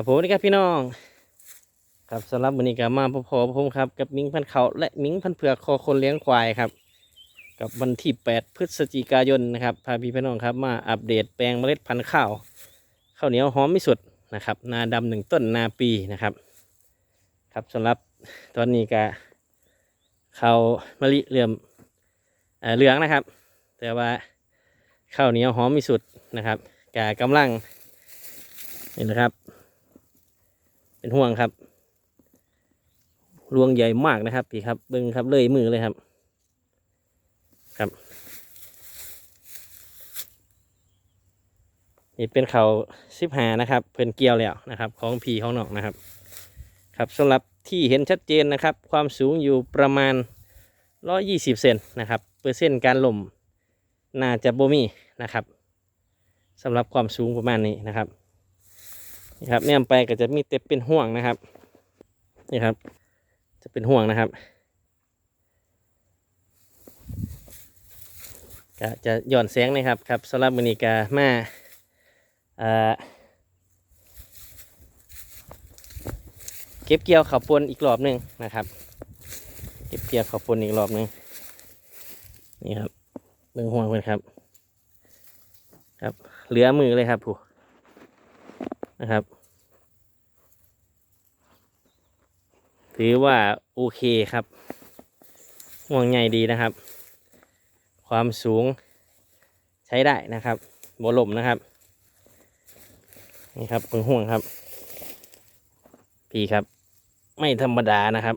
ครับผมนี่ครับพี่น้อง ครับสำหรับวันนี้ก็มาพบพอผมครับกับมิงพันเขาและมิงพันเผือกคอคนเลี้ยงควายครับ กับวันที่ 8 พฤศจิกายนนะครับพาพี่พี่น้องครับมาอัปเดตแปลงเมล็ดพันธุ์ข้าวข้าวเหนียวหอมที่สุดนะครับ นาดำหนึ่งต้นนาปีนะครับ ครับสำหรับตอนนี้ก็ข้าวมะลิเหลื่อมเออเหลืองนะครับ แต่ว่าข้าวเหนียวหอมที่สุดนะครับกากำลังนี่นะครับ เป็นห่วงครับรวงใหญ่มากนะครับ พี่ครับเบิ้งครับเลยมือเลยครับ ครับ นี่เป็นเขาสิบหานะครับ เพิ่นเกี่ยวแล้วนะครับ ของพีของนอกนะครับ ครับสำหรับที่เห็นชัดเจนนะครับ ความสูงอยู่ประมาณ120เซนนะครับเปอร์เซ็นต์การล่มน่าจะโบมีนะครับสำหรับความสูงประมาณนี้นะครับ นี่ครับแนมไปก็จะมีเต็บเป็นห่วงนะครับ นี่ครับ จะเป็นห่วงนะครับก็จะหย่อนแสงนะครับครับสำหรับมือนีกามาเอ่เก็บเกี่ยวข้าวปนอีกรอบหนึ่งนะครับ เก็บเกี่ยวข้าวปนอีกรอบหนึ่งนี่ครับเบิ่งห่วงเพื่อนครับ ครับ เหลือมือเลยครับผู้ นะครับ ถือว่าโอเคครับห่วงใหญ่ดีนะครับ ความสูงใช้ได้นะครับบลมนะครับ นี่ครับเป็นห่วงครับ พี่ครับ ไม่ธรรมดานะครับ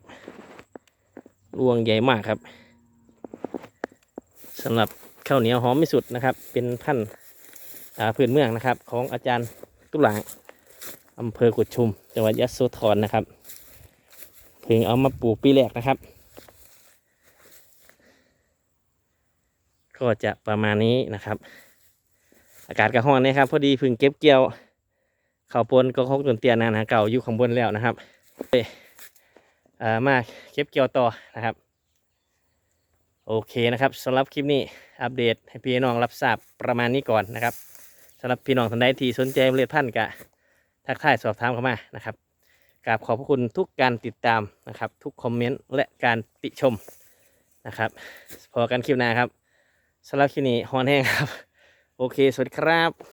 รวงใหญ่มากครับสำหรับข้าวเหนียวหอมที่สุดนะครับ เป็นพันธุ์อ่าพื้นเมืองนะครับ ของอาจารย์ตุหลาง อำเภอกุดชุม จังหวัดยะโสธรนะครับเพิ่งเอามาปลูกปีแรกนะครับ ก็จะประมาณนี้นะครับ อากาศกระห้อนนะครับ พอดีพึ่งเก็บเกี่ยวข้าวปนก็คกจนเตียนนานหาเก่าอยู่ข้างบนแล้วนะครับเอ้ยอ่ามาเก็บเกี่ยวต่อนะครับ โอเคนะครับสำหรับคลิปนี้อัปเดตให้พี่น้องรับทราบประมาณนี้ก่อนนะครับสำหรับพี่น้องท่านใดที่สนใจเมล็ดพันธุ์กะ ทักทายสอบถามเข้ามานะครับกราบขอบพระคุณทุกการติดตามนะครับ ทุกคอมเมนต์และการติชมนะครับ พอกันคลิปหน้าครับสำหรับคลิปนี้ฮอนแห้งครับ โอเค สวัสดีครับ